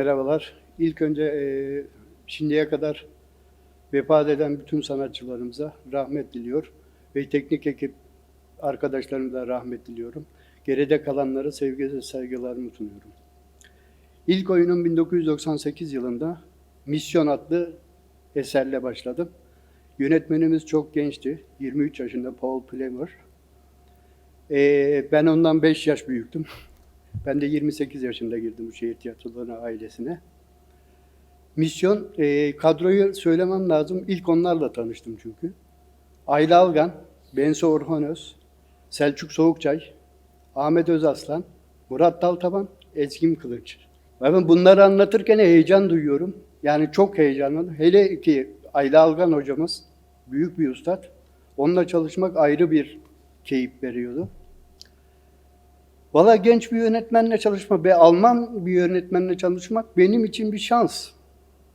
Merhabalar. İlk önce e, şimdiye kadar vefat eden bütün sanatçılarımıza rahmet diliyor ve teknik ekip arkadaşlarımıza rahmet diliyorum. Geride kalanlara sevgi ve saygılarımı sunuyorum. İlk oyunum 1998 yılında Misyon adlı eserle başladım. Yönetmenimiz çok gençti. 23 yaşında Paul Plemer. Ee, ben ondan 5 yaş büyüktüm. Ben de 28 yaşında girdim bu şehir tiyatrolarına ailesine. Misyon, e, kadroyu söylemem lazım. İlk onlarla tanıştım çünkü. Ayla Algan, Bensu Orhanöz, Selçuk Soğukçay, Ahmet Özaslan, Murat Daltaban, Ezgin Kılıç. Ben bunları anlatırken heyecan duyuyorum. Yani çok heyecanlı. Hele ki Ayla Algan hocamız büyük bir ustad. Onunla çalışmak ayrı bir keyif veriyordu. Valla genç bir yönetmenle çalışmak ve Alman bir yönetmenle çalışmak benim için bir şans.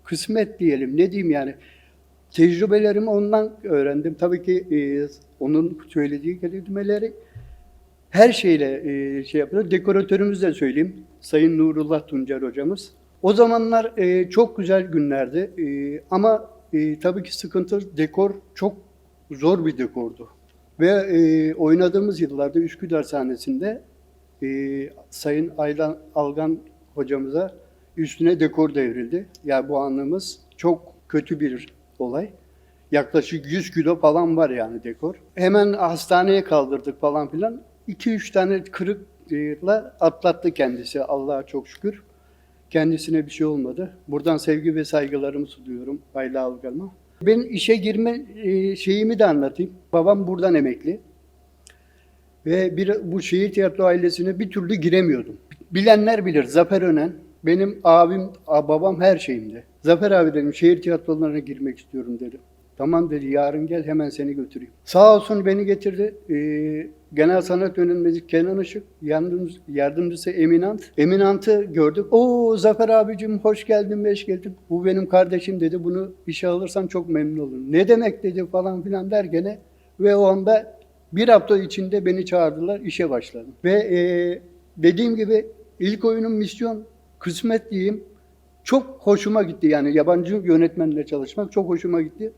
Kısmet diyelim. Ne diyeyim yani. Tecrübelerimi ondan öğrendim. Tabii ki e, onun söylediği kelimeleri her şeyle e, şey yapıyor. Dekoratörümüz de söyleyeyim. Sayın Nurullah Tuncer hocamız. O zamanlar e, çok güzel günlerdi. E, ama e, tabii ki sıkıntı dekor çok zor bir dekordu. Ve e, oynadığımız yıllarda Üsküdar sahnesinde e, Sayın Aylan Algan hocamıza üstüne dekor devrildi. Yani bu anımız çok kötü bir olay. Yaklaşık 100 kilo falan var yani dekor. Hemen hastaneye kaldırdık falan filan. 2-3 tane kırıkla atlattı kendisi Allah'a çok şükür. Kendisine bir şey olmadı. Buradan sevgi ve saygılarımı sunuyorum Ayla Algan'a. Ben işe girme e, şeyimi de anlatayım. Babam buradan emekli. Ve bir, bu şehir tiyatro ailesine bir türlü giremiyordum. Bilenler bilir. Zafer Önen, benim abim, babam her şeyimdi. Zafer abi dedim şehir tiyatrolarına girmek istiyorum dedim. Tamam dedi yarın gel hemen seni götüreyim. Sağ olsun beni getirdi. Ee, Genel Sanat Yönetmeni Kenan Işık, yardımcısı, yardımcısı Eminant. Eminant'ı gördük. Oo Zafer abicim hoş geldin, beş geldin. Bu benim kardeşim dedi. Bunu işe alırsan çok memnun olurum. Ne demek dedi falan filan dergene. Ve o anda bir hafta içinde beni çağırdılar, işe başladım. Ve e, dediğim gibi ilk oyunum misyon, kısmet diyeyim. Çok hoşuma gitti yani yabancı yönetmenle çalışmak çok hoşuma gitti.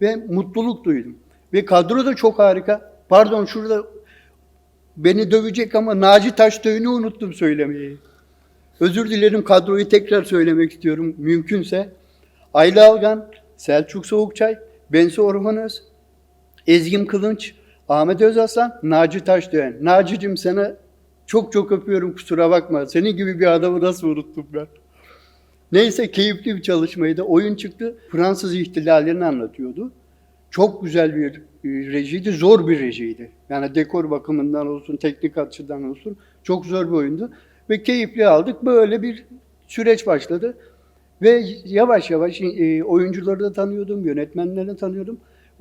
Ve mutluluk duydum. Ve kadro da çok harika. Pardon şurada beni dövecek ama Naci Taşdöğün'ü unuttum söylemeyi. Özür dilerim kadroyu tekrar söylemek istiyorum mümkünse. Ayla Algan, Selçuk Soğukçay, Bensu Orhanöz, Ezgin Kılınç, Ahmet Özaslan, Naci Taşdöğen. Naci'cim sana çok çok öpüyorum kusura bakma. Senin gibi bir adamı nasıl unuttum ben? Neyse keyifli bir çalışmaydı. Oyun çıktı. Fransız ihtilallerini anlatıyordu. Çok güzel bir rejiydi. Zor bir rejiydi. Yani dekor bakımından olsun, teknik açıdan olsun. Çok zor bir oyundu. Ve keyifli aldık. Böyle bir süreç başladı. Ve yavaş yavaş e, oyuncuları da tanıyordum, yönetmenleri de tanıyordum.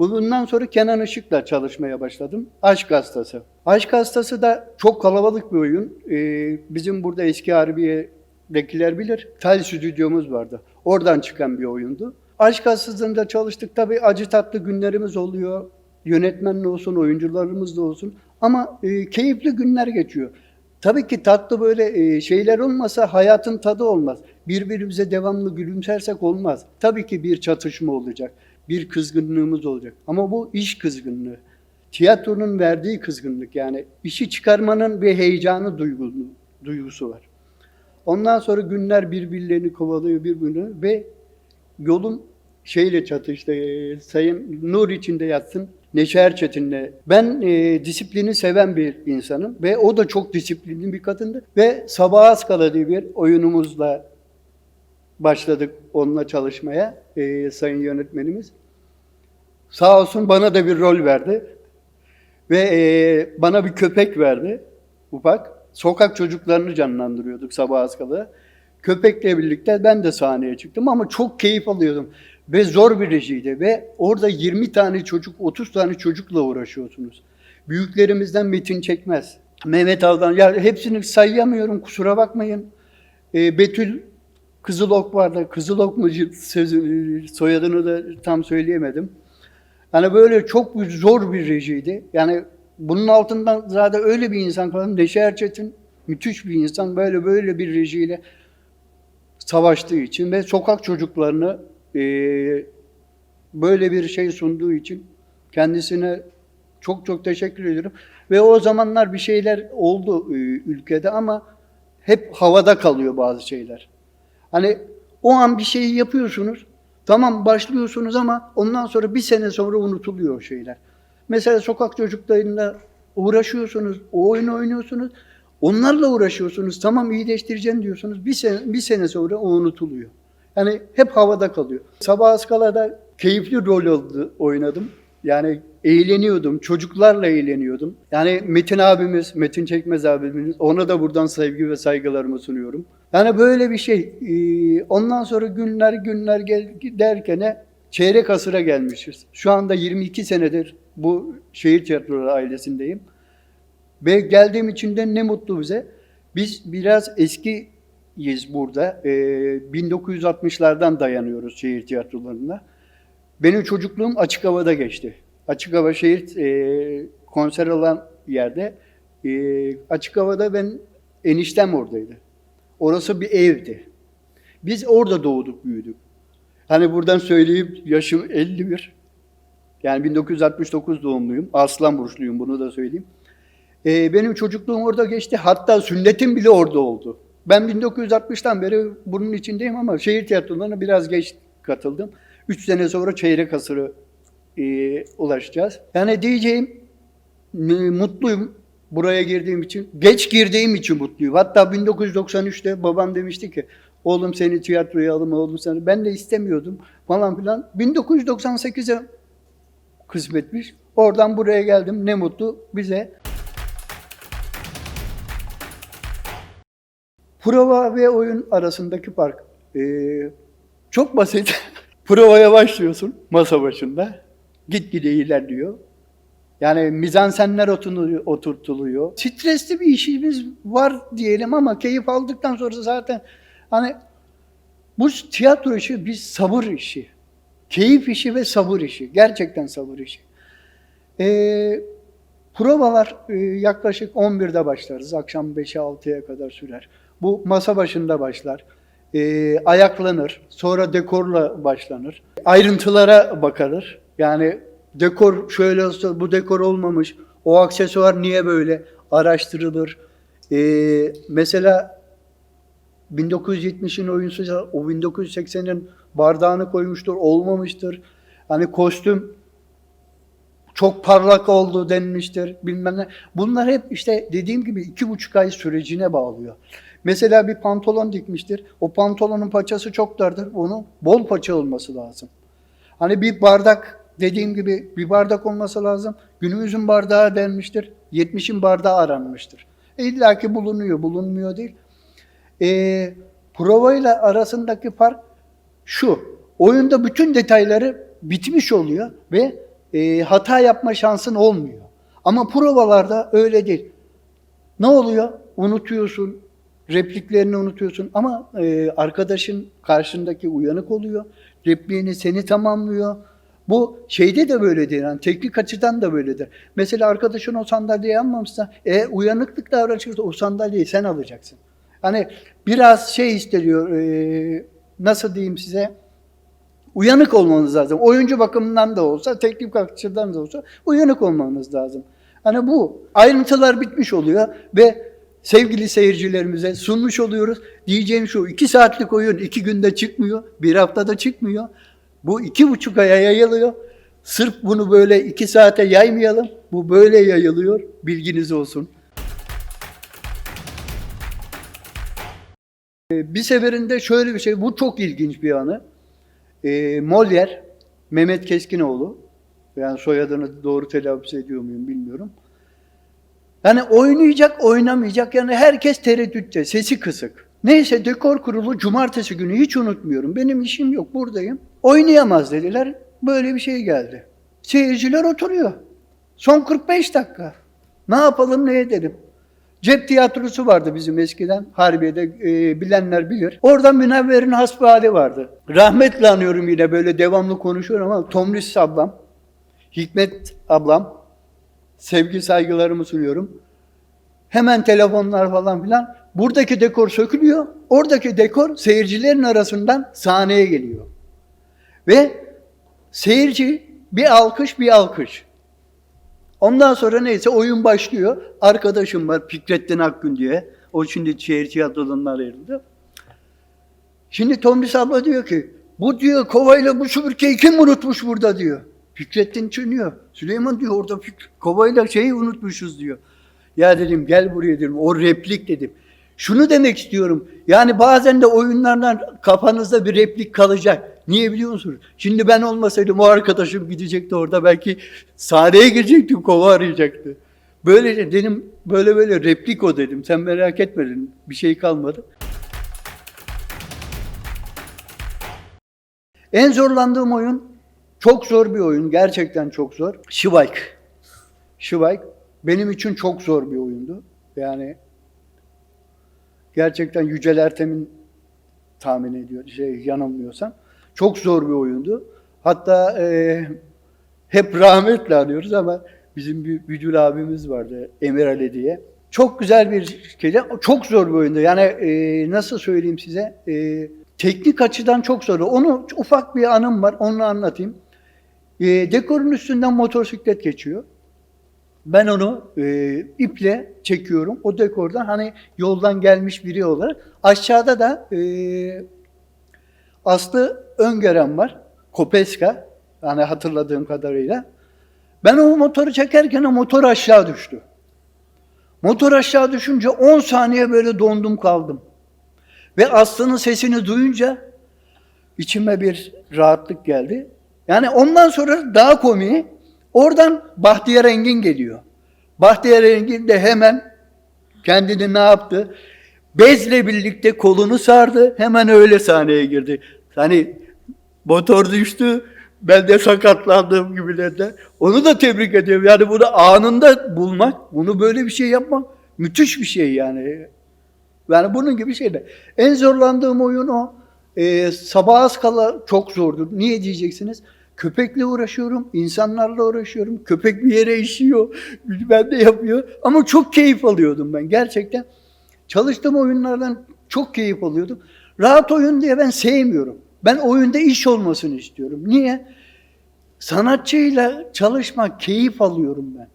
Bundan sonra Kenan Işık'la çalışmaya başladım. Aşk Hastası. Aşk Hastası da çok kalabalık bir oyun. E, bizim burada eski Harbiye'dekiler bilir. Tel stüdyomuz vardı. Oradan çıkan bir oyundu. Aşk Hastası'nda çalıştık. Tabii acı tatlı günlerimiz oluyor. Yönetmenle olsun, oyuncularımız da olsun. Ama e, keyifli günler geçiyor. Tabii ki tatlı böyle e, şeyler olmasa hayatın tadı olmaz. Birbirimize devamlı gülümsersek olmaz. Tabii ki bir çatışma olacak, bir kızgınlığımız olacak. Ama bu iş kızgınlığı. Tiyatronun verdiği kızgınlık yani işi çıkarmanın bir heyecanı duygu, duygusu var. Ondan sonra günler birbirlerini kovalıyor birbirine ve yolum şeyle çatıştı. Sayın Nur içinde yatsın. Neşe Erçetin'le. Ben e, disiplini seven bir insanım ve o da çok disiplinli bir kadındı. Ve Sabah Askala diye bir oyunumuzla başladık onunla çalışmaya e, sayın yönetmenimiz. Sağ olsun bana da bir rol verdi. Ve e, bana bir köpek verdi ufak. Sokak çocuklarını canlandırıyorduk Sabah Askala'da. Köpekle birlikte ben de sahneye çıktım ama çok keyif alıyordum. Ve zor bir rejiydi ve orada 20 tane çocuk, 30 tane çocukla uğraşıyorsunuz. Büyüklerimizden Metin Çekmez, Mehmet Avdan, ya hepsini sayamıyorum kusura bakmayın. E, Betül Kızılok vardı, Kızılok mu sözü, soyadını da tam söyleyemedim. Yani böyle çok bir- zor bir rejiydi. Yani bunun altından zaten öyle bir insan falan Neşe Erçetin müthiş bir insan böyle böyle bir rejiyle savaştığı için ve sokak çocuklarını e, böyle bir şey sunduğu için kendisine çok çok teşekkür ediyorum. Ve o zamanlar bir şeyler oldu e, ülkede ama hep havada kalıyor bazı şeyler. Hani o an bir şeyi yapıyorsunuz, tamam başlıyorsunuz ama ondan sonra bir sene sonra unutuluyor o şeyler. Mesela sokak çocuklarıyla uğraşıyorsunuz, o oyunu oynuyorsunuz, onlarla uğraşıyorsunuz, tamam iyileştireceğim diyorsunuz, bir sene, bir sene sonra o unutuluyor. Yani hep havada kalıyor. Sabah Askala'da keyifli rol oldu, oynadım. Yani eğleniyordum, çocuklarla eğleniyordum. Yani Metin abimiz, Metin Çekmez abimiz, ona da buradan sevgi ve saygılarımı sunuyorum. Yani böyle bir şey. Ee, Ondan sonra günler günler gel derken çeyrek asıra gelmişiz. Şu anda 22 senedir bu şehir tiyatroları ailesindeyim. Ve geldiğim için de ne mutlu bize. Biz biraz eskiyiz burada. Ee, 1960'lardan dayanıyoruz şehir tiyatrolarına. Benim çocukluğum açık havada geçti. Açık hava şehir e, konser alan yerde. E, açık havada ben eniştem oradaydı. Orası bir evdi. Biz orada doğduk, büyüdük. Hani buradan söyleyeyim yaşım 51. Yani 1969 doğumluyum. Aslan burçluyum bunu da söyleyeyim. Ee, benim çocukluğum orada geçti. Hatta sünnetim bile orada oldu. Ben 1960'tan beri bunun içindeyim ama şehir tiyatrolarına biraz geç katıldım. Üç sene sonra çeyrek asırı e, ulaşacağız. Yani diyeceğim mutluyum buraya girdiğim için. Geç girdiğim için mutluyum. Hatta 1993'te babam demişti ki oğlum seni tiyatroya alım oğlum seni. Ben de istemiyordum falan filan. 1998'e kısmetmiş. Oradan buraya geldim. Ne mutlu bize. Prova ve oyun arasındaki fark ee, çok basit. Provaya başlıyorsun masa başında. Gitgide ilerliyor. Yani mizansenler oturtuluyor. Stresli bir işimiz var diyelim ama keyif aldıktan sonra zaten hani bu tiyatro işi bir sabır işi. Keyif işi ve sabır işi. Gerçekten sabır işi. Ee, provalar e, yaklaşık 11'de başlarız. Akşam 5'e 6'ya kadar sürer. Bu masa başında başlar. Ee, ayaklanır. Sonra dekorla başlanır. Ayrıntılara bakılır. Yani dekor şöyle bu dekor olmamış. O aksesuar niye böyle araştırılır. Ee, mesela 1970'in oyuncusu o 1980'in bardağını koymuştur, olmamıştır. Hani kostüm çok parlak oldu denmiştir bilmem ne. Bunlar hep işte dediğim gibi iki buçuk ay sürecine bağlıyor. Mesela bir pantolon dikmiştir. O pantolonun paçası çok dardır. Onun bol paça olması lazım. Hani bir bardak dediğim gibi bir bardak olması lazım. Günümüzün bardağı denmiştir. 70'in bardağı aranmıştır. E İlla ki bulunuyor, bulunmuyor değil. E, prova ile arasındaki fark şu. Oyunda bütün detayları bitmiş oluyor ve e, hata yapma şansın olmuyor. Ama provalarda öyle değil. Ne oluyor? Unutuyorsun, repliklerini unutuyorsun ama e, arkadaşın karşındaki uyanık oluyor. Repliğini seni tamamlıyor. Bu şeyde de böyledir. Yani teknik açıdan da böyledir. Mesela arkadaşın o sandalyeyi almamışsa, e, uyanıklık davranışırsa o sandalyeyi sen alacaksın. Hani biraz şey isteniyor, e, nasıl diyeyim size, uyanık olmanız lazım. Oyuncu bakımından da olsa, teknik açıdan da olsa uyanık olmanız lazım. Hani bu ayrıntılar bitmiş oluyor ve sevgili seyircilerimize sunmuş oluyoruz. Diyeceğim şu, iki saatlik oyun iki günde çıkmıyor, bir haftada çıkmıyor. Bu iki buçuk aya yayılıyor. Sırf bunu böyle iki saate yaymayalım. Bu böyle yayılıyor. Bilginiz olsun. Ee, Bir seferinde şöyle bir şey, bu çok ilginç bir anı. E, Molière, Mehmet Keskinoğlu, yani soyadını doğru telaffuz ediyor muyum bilmiyorum. Yani oynayacak, oynamayacak, yani herkes tereddütte, sesi kısık. Neyse dekor kurulu cumartesi günü hiç unutmuyorum. Benim işim yok, buradayım. Oynayamaz dediler, böyle bir şey geldi. Seyirciler oturuyor. Son 45 dakika. Ne yapalım, ne edelim? Cep tiyatrosu vardı bizim eskiden Harbiye'de e, bilenler bilir. Orada Münevver'in hasbihali vardı. Rahmetle anıyorum yine böyle devamlı konuşuyorum ama Tomris ablam, Hikmet ablam, sevgi saygılarımı sunuyorum. Hemen telefonlar falan filan. Buradaki dekor sökülüyor. Oradaki dekor seyircilerin arasından sahneye geliyor. Ve seyirci bir alkış bir alkış. Ondan sonra neyse oyun başlıyor. Arkadaşım var Fikrettin Akgün diye. O şimdi şehir tiyatrolarından ayrıldı. Şimdi Tomris abla diyor ki bu diyor kovayla bu süpürgeyi kim unutmuş burada diyor. Fikrettin çınıyor. Süleyman diyor orada kovayla şeyi unutmuşuz diyor. Ya dedim gel buraya dedim. O replik dedim. Şunu demek istiyorum. Yani bazen de oyunlardan kafanızda bir replik kalacak. Niye biliyor musunuz? Şimdi ben olmasaydım o arkadaşım gidecekti orada belki sahneye girecekti, kova arayacaktı. Böyle dedim, böyle böyle replik o dedim. Sen merak etme dedim. Bir şey kalmadı. En zorlandığım oyun çok zor bir oyun. Gerçekten çok zor. Şivayk. Şivayk benim için çok zor bir oyundu. Yani gerçekten Yücel Ertem'in tahmin ediyor, şey yanılmıyorsam. Çok zor bir oyundu. Hatta e, hep rahmetle anıyoruz ama bizim bir müdür abimiz vardı Emir Ali diye. Çok güzel bir şeydi. Çok zor bir oyundu. Yani e, nasıl söyleyeyim size? E, teknik açıdan çok zor. Onu ufak bir anım var. Onu anlatayım. E, dekorun üstünden motosiklet geçiyor. Ben onu e, iple çekiyorum. O dekordan hani yoldan gelmiş biri olarak. Aşağıda da e, Aslı Öngören var. Kopeska. Yani hatırladığım kadarıyla. Ben o motoru çekerken o motor aşağı düştü. Motor aşağı düşünce 10 saniye böyle dondum kaldım. Ve Aslı'nın sesini duyunca içime bir rahatlık geldi. Yani ondan sonra daha komiği oradan Bahtiyar Engin geliyor. Bahtiyar Engin de hemen kendini ne yaptı? Bezle birlikte kolunu sardı. Hemen öyle sahneye girdi. Hani motor düştü. Ben de sakatlandım gibilerinden. Onu da tebrik ediyorum. Yani bunu anında bulmak, bunu böyle bir şey yapmak müthiş bir şey yani. Yani bunun gibi şeyler. En zorlandığım oyun o. Ee, sabah az kala çok zordur. Niye diyeceksiniz? Köpekle uğraşıyorum, insanlarla uğraşıyorum. Köpek bir yere işiyor, ben de yapıyor. Ama çok keyif alıyordum ben gerçekten. Çalıştığım oyunlardan çok keyif alıyordum. Rahat oyun diye ben sevmiyorum. Ben oyunda iş olmasını istiyorum. Niye? Sanatçıyla çalışmak keyif alıyorum ben.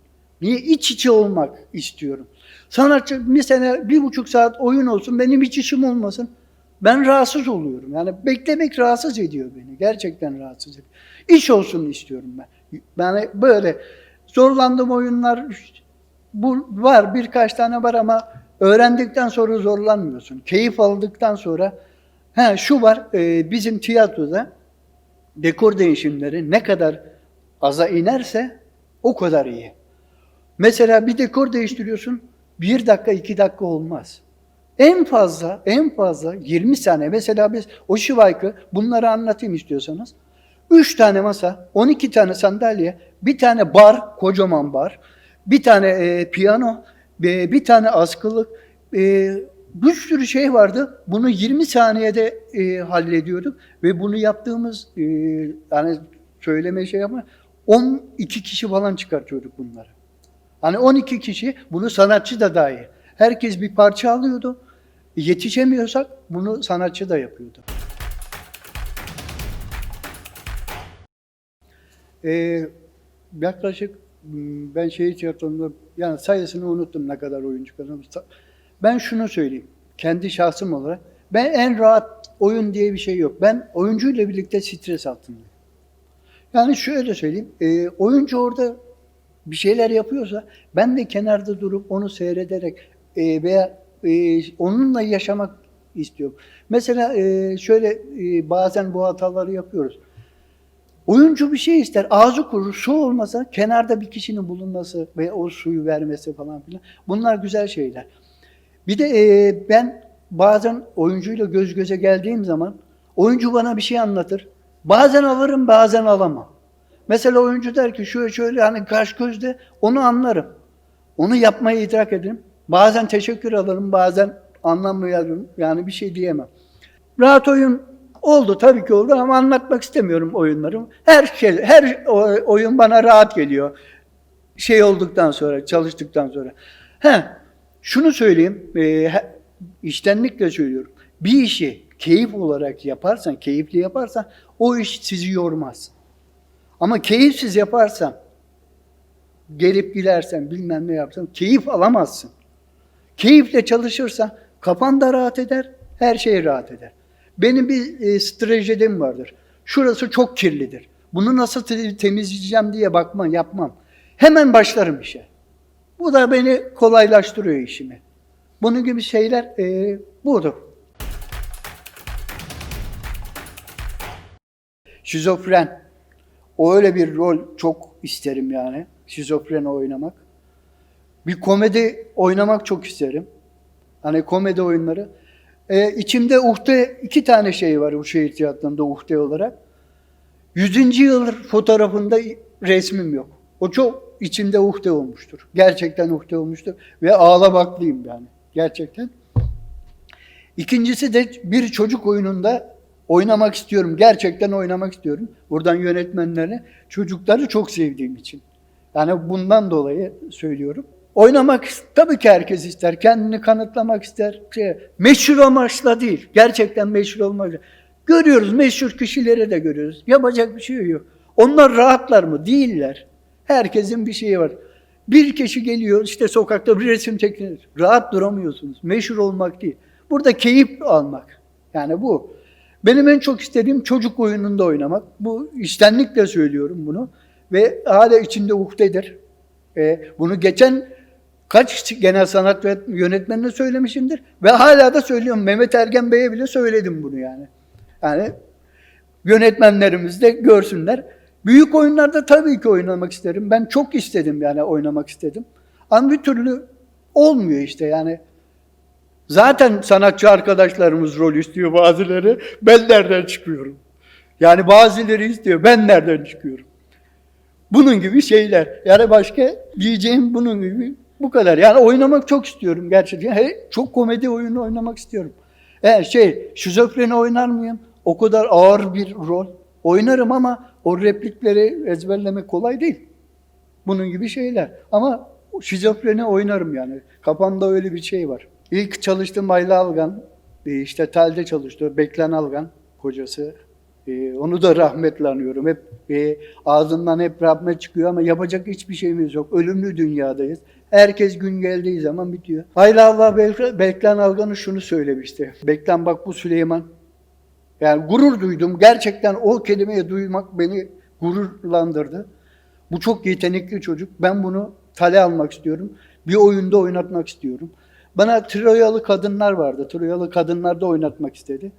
Niye? İç içe olmak istiyorum. Sanatçı mesela bir buçuk saat oyun olsun benim hiç işim olmasın. Ben rahatsız oluyorum. Yani beklemek rahatsız ediyor beni. Gerçekten rahatsız ediyor. İş olsun istiyorum ben. Yani böyle zorlandığım oyunlar bu var birkaç tane var ama öğrendikten sonra zorlanmıyorsun. Keyif aldıktan sonra ha şu var e, bizim tiyatroda dekor değişimleri ne kadar aza inerse o kadar iyi. Mesela bir dekor değiştiriyorsun bir dakika iki dakika olmaz. En fazla, en fazla 20 saniye. Mesela biz o şivaykı bunları anlatayım istiyorsanız. 3 tane masa, 12 tane sandalye, bir tane bar, kocaman bar, bir tane e, piyano, bir tane askılık, bir sürü şey vardı. Bunu 20 saniyede e, hallediyorduk ve bunu yaptığımız e, yani söyleme şey ama 12 kişi falan çıkartıyorduk bunları. Hani 12 kişi, bunu sanatçı da dahil. Herkes bir parça alıyordu. Yetişemiyorsak bunu sanatçı da yapıyordu. Ee, yaklaşık ben şehir tiyatrosunda yani sayısını unuttum ne kadar oyuncu kazanmış. Ben şunu söyleyeyim. Kendi şahsım olarak ben en rahat oyun diye bir şey yok. Ben oyuncuyla birlikte stres altındayım. Yani şöyle söyleyeyim. E, oyuncu orada bir şeyler yapıyorsa ben de kenarda durup onu seyrederek e, veya e, onunla yaşamak istiyorum. Mesela e, şöyle e, bazen bu hataları yapıyoruz. Oyuncu bir şey ister, ağzı kurur, su olmasa kenarda bir kişinin bulunması ve o suyu vermesi falan filan. Bunlar güzel şeyler. Bir de e, ben bazen oyuncuyla göz göze geldiğim zaman oyuncu bana bir şey anlatır. Bazen alırım, bazen alamam. Mesela oyuncu der ki şöyle şöyle hani kaş gözde onu anlarım. Onu yapmayı idrak ederim. Bazen teşekkür alırım, bazen anlamayarım. Yani bir şey diyemem. Rahat oyun oldu tabii ki oldu ama anlatmak istemiyorum oyunlarım. Her şey, her oyun bana rahat geliyor. Şey olduktan sonra, çalıştıktan sonra. He, şunu söyleyeyim, e, içtenlikle söylüyorum. Bir işi keyif olarak yaparsan, keyifli yaparsan o iş sizi yormaz. Ama keyifsiz yaparsan, gelip gidersen, bilmem ne yapsan keyif alamazsın. Keyifle çalışırsan kafan da rahat eder, her şey rahat eder. Benim bir e, stratejim vardır. Şurası çok kirlidir. Bunu nasıl te- temizleyeceğim diye bakmam, yapmam. Hemen başlarım işe. Bu da beni kolaylaştırıyor işimi. Bunun gibi şeyler e, budur. Şizofren. O öyle bir rol çok isterim yani. Şizofren oynamak. Bir komedi oynamak çok isterim. Hani komedi oyunları. Ee, içimde uhde iki tane şey var bu şehir tiyatrosunda uhde olarak. Yüzüncü yıl fotoğrafında resmim yok. O çok içimde uhde olmuştur. Gerçekten uhde olmuştur. Ve ağlamaklıyım yani. Gerçekten. İkincisi de bir çocuk oyununda oynamak istiyorum. Gerçekten oynamak istiyorum. Buradan yönetmenlerine çocukları çok sevdiğim için. Yani bundan dolayı söylüyorum. Oynamak tabii ki herkes ister. Kendini kanıtlamak ister. Şey, meşhur amaçla değil. Gerçekten meşhur olmak. Görüyoruz meşhur kişileri de görüyoruz. Yapacak bir şey yok. Onlar rahatlar mı? Değiller. Herkesin bir şeyi var. Bir kişi geliyor işte sokakta bir resim çekiyor. Rahat duramıyorsunuz. Meşhur olmak değil. Burada keyif almak. Yani bu. Benim en çok istediğim çocuk oyununda oynamak. Bu içtenlikle söylüyorum bunu. Ve hala içinde uhdedir. E, bunu geçen kaç genel sanat yönetmenine söylemişimdir. Ve hala da söylüyorum. Mehmet Ergen Bey'e bile söyledim bunu yani. Yani yönetmenlerimiz de görsünler. Büyük oyunlarda tabii ki oynamak isterim. Ben çok istedim yani oynamak istedim. Ama bir türlü olmuyor işte yani. Zaten sanatçı arkadaşlarımız rol istiyor bazıları. Ben nereden çıkıyorum? Yani bazıları istiyor. Ben nereden çıkıyorum? Bunun gibi şeyler. Yani başka diyeceğim bunun gibi bu kadar. Yani oynamak çok istiyorum gerçekten. He, çok komedi oyunu oynamak istiyorum. Eğer şey, şizofreni oynar mıyım? O kadar ağır bir rol. Oynarım ama o replikleri ezberlemek kolay değil. Bunun gibi şeyler. Ama şizofreni oynarım yani. Kafamda öyle bir şey var. İlk çalıştığım Ayla Algan, e, işte Tel'de çalıştı. Beklen Algan, kocası. E, Onu da rahmetle anıyorum. Hep e, ağzından hep rahmet çıkıyor ama yapacak hiçbir şeyimiz yok. Ölümlü dünyadayız. Herkes gün geldiği zaman bitiyor. Hayla Allah Bek- Beklen Algan'ı şunu söylemişti. Beklen bak bu Süleyman. Yani gurur duydum. Gerçekten o kelimeyi duymak beni gururlandırdı. Bu çok yetenekli çocuk. Ben bunu tale almak istiyorum. Bir oyunda oynatmak istiyorum. Bana Troyalı kadınlar vardı. Troyalı kadınlarda oynatmak istedi.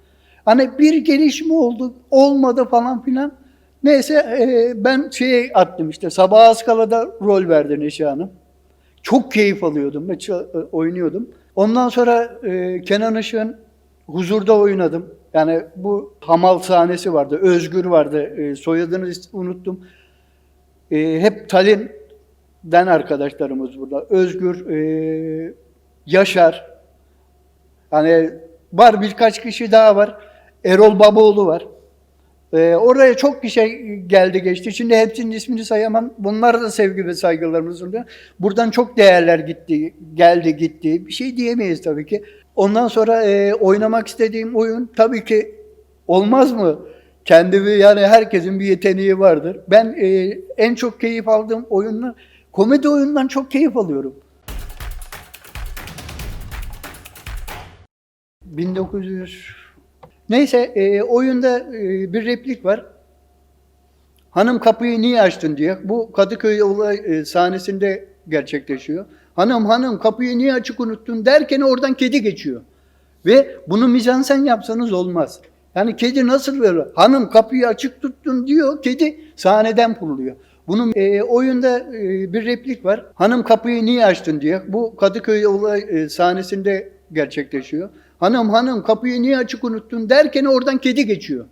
Hani bir gelişme oldu, olmadı falan filan. Neyse e, ben şeye attım işte. Sabah Askala'da rol verdi Neşe Hanım. Çok keyif alıyordum ve oynuyordum. Ondan sonra e, Kenan Işık'ın Huzur'da oynadım. Yani bu Hamal sahnesi vardı, Özgür vardı. E, soyadını unuttum. E, hep Talin'den arkadaşlarımız burada. Özgür, e, Yaşar. Hani var birkaç kişi daha var. Erol Babaoğlu var. Ee, oraya çok kişi geldi geçti. Şimdi hepsinin ismini sayamam. Bunlara da sevgi ve saygılarımız sunuyor. Buradan çok değerler gitti, geldi gitti. Bir şey diyemeyiz tabii ki. Ondan sonra e, oynamak istediğim oyun tabii ki olmaz mı? Kendimi yani herkesin bir yeteneği vardır. Ben e, en çok keyif aldığım oyunlar komedi oyundan çok keyif alıyorum. 1900 Neyse e, oyunda e, bir replik var. Hanım kapıyı niye açtın diye. Bu Kadıköy olay e, sahnesinde gerçekleşiyor. Hanım hanım kapıyı niye açık unuttun derken oradan kedi geçiyor. Ve bunu mizansen yapsanız olmaz. Yani kedi nasıl böyle? Hanım kapıyı açık tuttun diyor. Kedi sahneden pulluyor. Bunun e, oyunda e, bir replik var. Hanım kapıyı niye açtın diye. Bu Kadıköy olay e, sahnesinde gerçekleşiyor. Hanım hanım kapıyı niye açık unuttun derken oradan kedi geçiyor.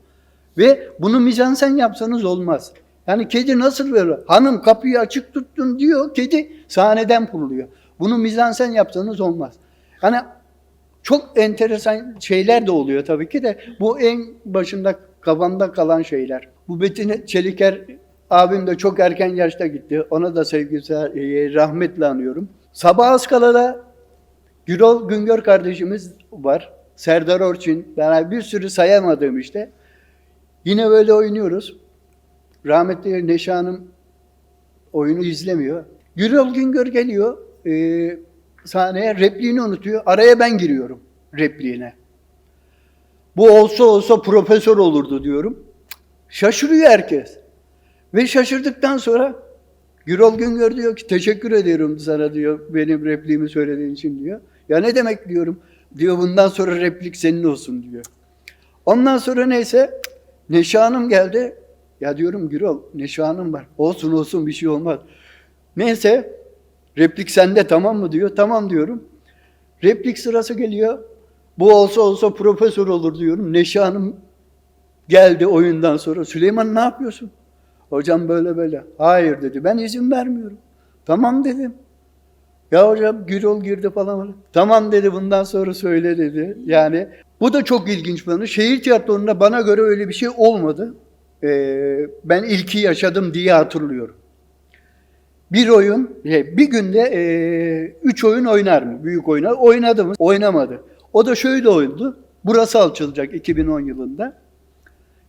Ve bunu mizansen yapsanız olmaz. Yani kedi nasıl böyle? Hanım kapıyı açık tuttun diyor. Kedi sahneden pulluyor. Bunu mizansen yapsanız olmaz. Yani çok enteresan şeyler de oluyor tabii ki de bu en başında kafamda kalan şeyler. Bu Betin Çeliker abim de çok erken yaşta gitti. Ona da sevgisi e, rahmetle anıyorum. Sabah Askala'da Gürol Güngör kardeşimiz var. Serdar Orçun, ben bir sürü sayamadığım işte. Yine böyle oynuyoruz. Rahmetli Neşe Hanım oyunu izlemiyor. Gürol Güngör geliyor e, sahneye repliğini unutuyor. Araya ben giriyorum repliğine. Bu olsa olsa profesör olurdu diyorum. Şaşırıyor herkes. Ve şaşırdıktan sonra Gürol Güngör diyor ki teşekkür ediyorum sana diyor benim repliğimi söylediğin için diyor. Ya ne demek diyorum. Diyor bundan sonra replik senin olsun diyor. Ondan sonra neyse Neşe Hanım geldi. Ya diyorum Gürol Neşe Hanım var. Olsun olsun bir şey olmaz. Neyse replik sende tamam mı diyor. Tamam diyorum. Replik sırası geliyor. Bu olsa olsa profesör olur diyorum. Neşe Hanım geldi oyundan sonra. Süleyman ne yapıyorsun? Hocam böyle böyle. Hayır dedi. Ben izin vermiyorum. Tamam dedim. Ya hocam Gürol girdi falan. Tamam dedi bundan sonra söyle dedi. Yani bu da çok ilginç bana. Şehir tiyatrolarında bana göre öyle bir şey olmadı. Ee, ben ilki yaşadım diye hatırlıyorum. Bir oyun, şey, bir günde e, üç oyun oynar mı? Büyük oynar. Oynadı mı? Oynamadı. O da şöyle oyundu. Burası açılacak 2010 yılında.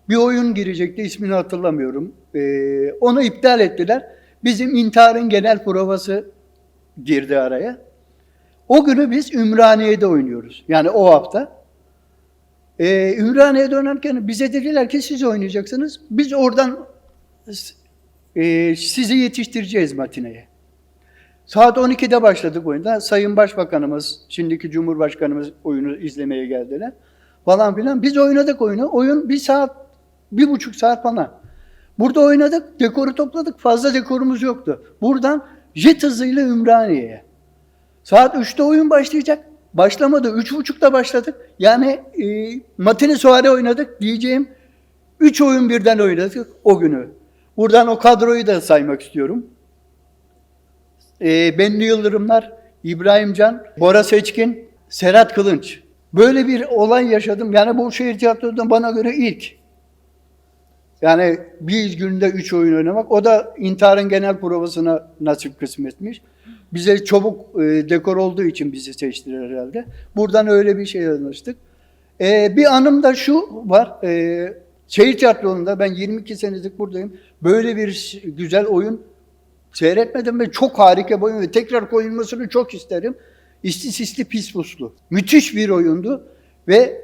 Bir oyun girecekti, ismini hatırlamıyorum. Ee, onu iptal ettiler. Bizim intiharın genel provası girdi araya. O günü biz Ümraniye'de oynuyoruz. Yani o hafta. Ee, Ümraniye'de oynarken bize dediler ki siz oynayacaksınız. Biz oradan e, sizi yetiştireceğiz matineye. Saat 12'de başladık oyunda. Sayın Başbakanımız, şimdiki Cumhurbaşkanımız oyunu izlemeye geldiler. Falan filan. Biz oynadık oyunu. Oyun bir saat, bir buçuk saat falan. Burada oynadık, dekoru topladık. Fazla dekorumuz yoktu. Buradan jet hızıyla Ümraniye'ye. Saat 3'te oyun başlayacak. Başlamadı. Üç buçukta başladık. Yani e, matini suare oynadık diyeceğim. Üç oyun birden oynadık o günü. Buradan o kadroyu da saymak istiyorum. E, Benli Yıldırımlar, İbrahim Can, Bora Seçkin, Serhat Kılınç. Böyle bir olay yaşadım. Yani bu şehir tiyatrosundan bana göre ilk. Yani bir günde üç oyun oynamak. O da intiharın genel provasına nasip kısmetmiş. Bize çabuk e, dekor olduğu için bizi seçtiler herhalde. Buradan öyle bir şey anlaştık. E, bir anım da şu var. E, şehir tiyatrolarında ben 22 senedir buradayım. Böyle bir güzel oyun seyretmedim ve çok harika bir oyun ve tekrar koyulmasını çok isterim. İsti sisli pis puslu. Müthiş bir oyundu ve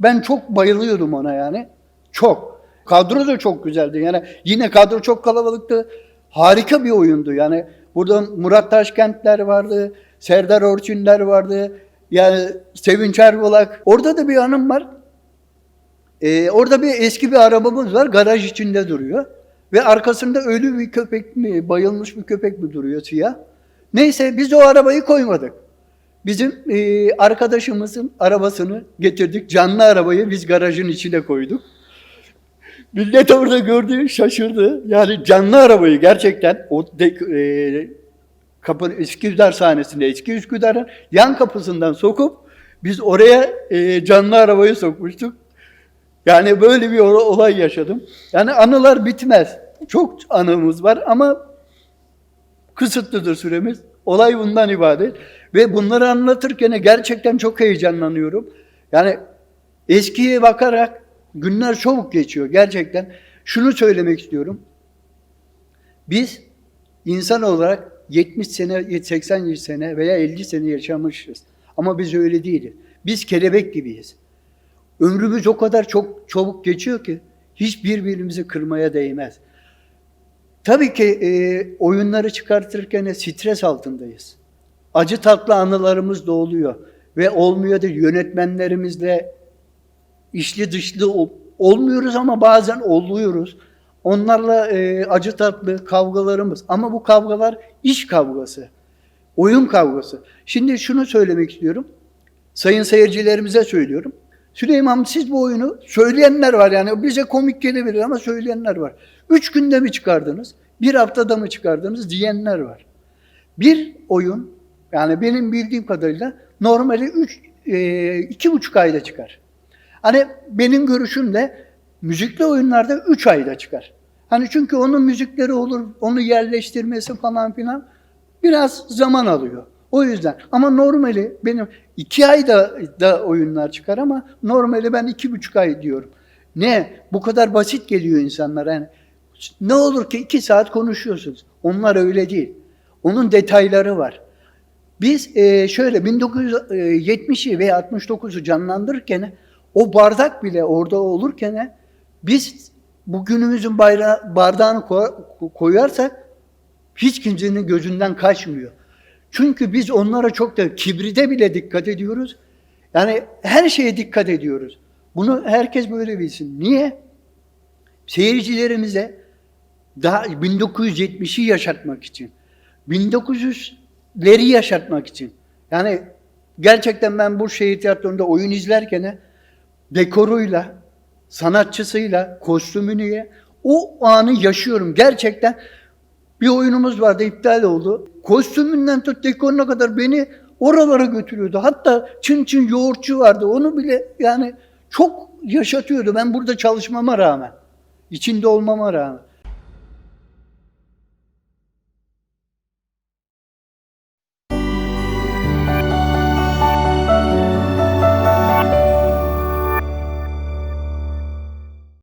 ben çok bayılıyordum ona yani. Çok. Kadro da çok güzeldi. Yani yine kadro çok kalabalıktı. Harika bir oyundu. Yani burada Murat Taşkentler vardı, Serdar Orçunlar vardı. Yani Sevinç Erbolak. Orada da bir anım var. Ee, orada bir eski bir arabamız var. Garaj içinde duruyor. Ve arkasında ölü bir köpek mi, bayılmış bir köpek mi duruyor siyah. Neyse biz o arabayı koymadık. Bizim e, arkadaşımızın arabasını getirdik. Canlı arabayı biz garajın içine koyduk. Millet orada gördü, şaşırdı. Yani canlı arabayı gerçekten o de, e, kapı Üsküdar sahnesinde, eski Üsküdar'ın yan kapısından sokup biz oraya e, canlı arabayı sokmuştuk. Yani böyle bir olay yaşadım. Yani anılar bitmez. Çok anımız var ama kısıtlıdır süremiz. Olay bundan ibaret. Ve bunları anlatırken gerçekten çok heyecanlanıyorum. Yani eskiye bakarak günler çabuk geçiyor gerçekten. Şunu söylemek istiyorum. Biz insan olarak 70 sene, 80 sene veya 50 sene yaşamışız. Ama biz öyle değiliz. Biz kelebek gibiyiz. Ömrümüz o kadar çok çabuk geçiyor ki hiç birbirimizi kırmaya değmez. Tabii ki e, oyunları çıkartırken stres altındayız. Acı tatlı anılarımız da oluyor. Ve olmuyor da yönetmenlerimizle içli dışlı ol, olmuyoruz ama bazen oluyoruz. Onlarla e, acı tatlı kavgalarımız. Ama bu kavgalar iş kavgası. Oyun kavgası. Şimdi şunu söylemek istiyorum. Sayın seyircilerimize söylüyorum. Süleyman siz bu oyunu söyleyenler var yani bize komik gelebilir ama söyleyenler var. Üç günde mi çıkardınız? Bir haftada mı çıkardınız diyenler var. Bir oyun yani benim bildiğim kadarıyla normali üç, e, iki buçuk ayda çıkar. Hani benim görüşümle müzikli oyunlarda üç ayda çıkar. Hani çünkü onun müzikleri olur, onu yerleştirmesi falan filan biraz zaman alıyor. O yüzden ama normali benim iki ayda da oyunlar çıkar ama normali ben iki buçuk ay diyorum. Ne? Bu kadar basit geliyor insanlara. Yani ne olur ki iki saat konuşuyorsunuz. Onlar öyle değil. Onun detayları var. Biz e, şöyle 1970'i ve 69'u canlandırırken o bardak bile orada olurken biz bugünümüzün bayrağı, bardağını ko- koyarsak hiç kimsenin gözünden kaçmıyor. Çünkü biz onlara çok da kibride bile dikkat ediyoruz. Yani her şeye dikkat ediyoruz. Bunu herkes böyle bilsin. Niye? Seyircilerimize daha 1970'i yaşatmak için, 1900'leri yaşatmak için. Yani gerçekten ben bu şehir tiyatrosunda oyun izlerken dekoruyla, sanatçısıyla, kostümüyle o anı yaşıyorum. Gerçekten bir oyunumuz vardı iptal oldu. Kostümünden tut dekoruna kadar beni oralara götürüyordu. Hatta Çın Çın yoğurtçu vardı. Onu bile yani çok yaşatıyordu ben burada çalışmama rağmen. içinde olmama rağmen.